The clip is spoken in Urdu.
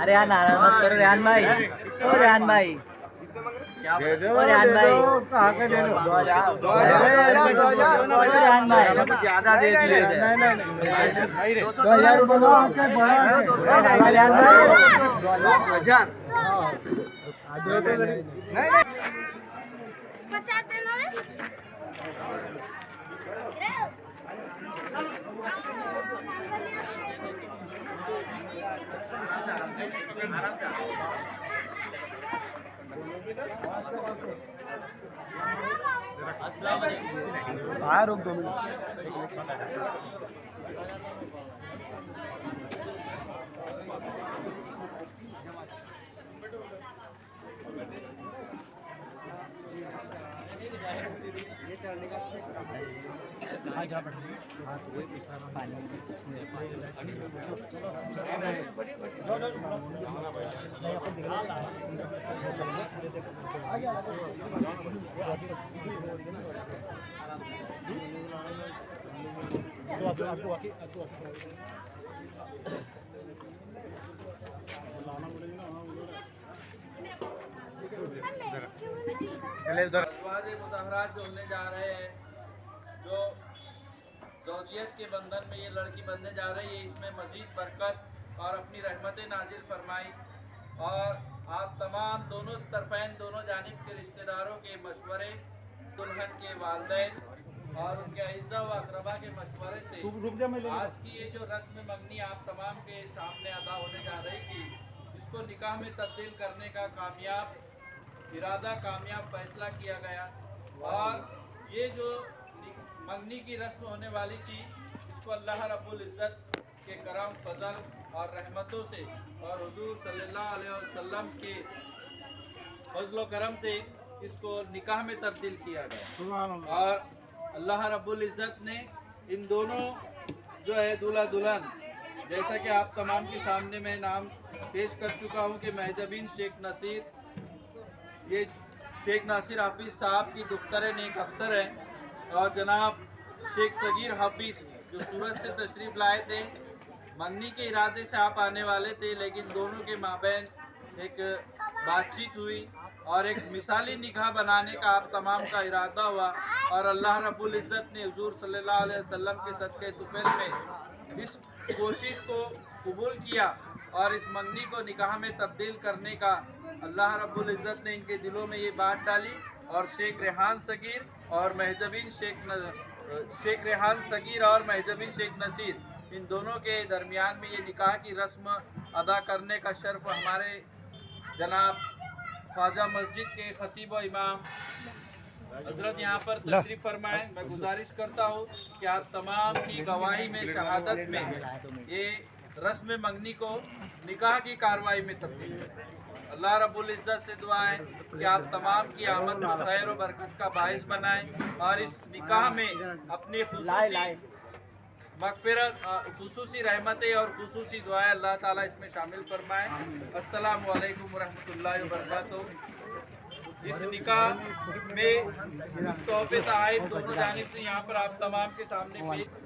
અરે આ નારાજ મત કરો રેહાનભાઈ ઓ રેહાનભાઈ હજાર تعالوا جو ہونے جا رہے ہیں جو زوجیت کے بندھن میں یہ لڑکی بندے جا رہی ہے اس میں مزید برکت اور اپنی رحمت نازل فرمائی۔ اور آپ تمام دونوں طرفین دونوں جانب کے رشتہ داروں کے مشورے دلہن کے والدین اور ان کے عزہ و اقربہ کے مشورے سے آج کی یہ جو رسم منگنی آپ تمام کے سامنے ادا ہونے جا رہی تھی اس کو نکاح میں تبدیل کرنے کا کامیاب ارادہ کامیاب فیصلہ کیا گیا۔ اور یہ جو منگنی کی رسم ہونے والی چیز اس کو اللہ رب العزت کے کرم فضل اور رحمتوں سے اور حضور صلی اللہ علیہ وسلم کے فضل و کرم سے اس کو نکاح میں تبدیل کیا گیا۔ اور اللہ رب العزت نے ان دونوں جو ہے دلہا دلہن جیسا کہ آپ تمام کے سامنے میں نام پیش کر چکا ہوں کہ مہدبین شیخ نصیر یہ شیخ ناصر حافظ صاحب کی دختر نیک اختر ہے۔ اور جناب شیخ صغیر حفیظ جو سورت سے تشریف لائے تھے مننی کے ارادے سے آپ آنے والے تھے، لیکن دونوں کے مابین ایک بات چیت ہوئی اور ایک مثالی نگاہ بنانے کا آپ تمام کا ارادہ ہوا اور اللہ رب العزت نے حضور صلی اللہ علیہ وسلم کے صدقے طفیل میں اس کوشش کو قبول کیا۔ اور اس منگنی کو نکاح میں تبدیل کرنے کا اللہ رب العزت نے ان کے دلوں میں یہ بات ڈالی اور شیخ ریحان صغیر اور مہجبین شیخ شیخ ریحان صغیر اور مہجبین شیخ نصیر ان دونوں کے درمیان میں یہ نکاح کی رسم ادا کرنے کا شرف ہمارے جناب خواجہ مسجد کے خطیب و امام۔ حضرت یہاں پر تشریف فرمائیں میں گزارش کرتا ہوں کہ آپ تمام کی گواہی میں شہادت میں یہ رسم منگنی کو نکاح کی کاروائی میں تبدیل۔ کریں اللہ رب العزت سے دعائیں کہ آپ تمام کی آمد و خیر و برکت کا باعث بنائیں اور اس نکاح میں اپنی خصوصی مغفرت، خصوصی رحمتیں اور خصوصی دعائیں اللہ تعالیٰ اس میں شامل فرمائیں السلام علیکم ورحمۃ اللہ وبرکاتہ۔ اس نکاح میں اس تحفے تعائد دونوں جانب سے یہاں پر آپ تمام کے سامنے پیش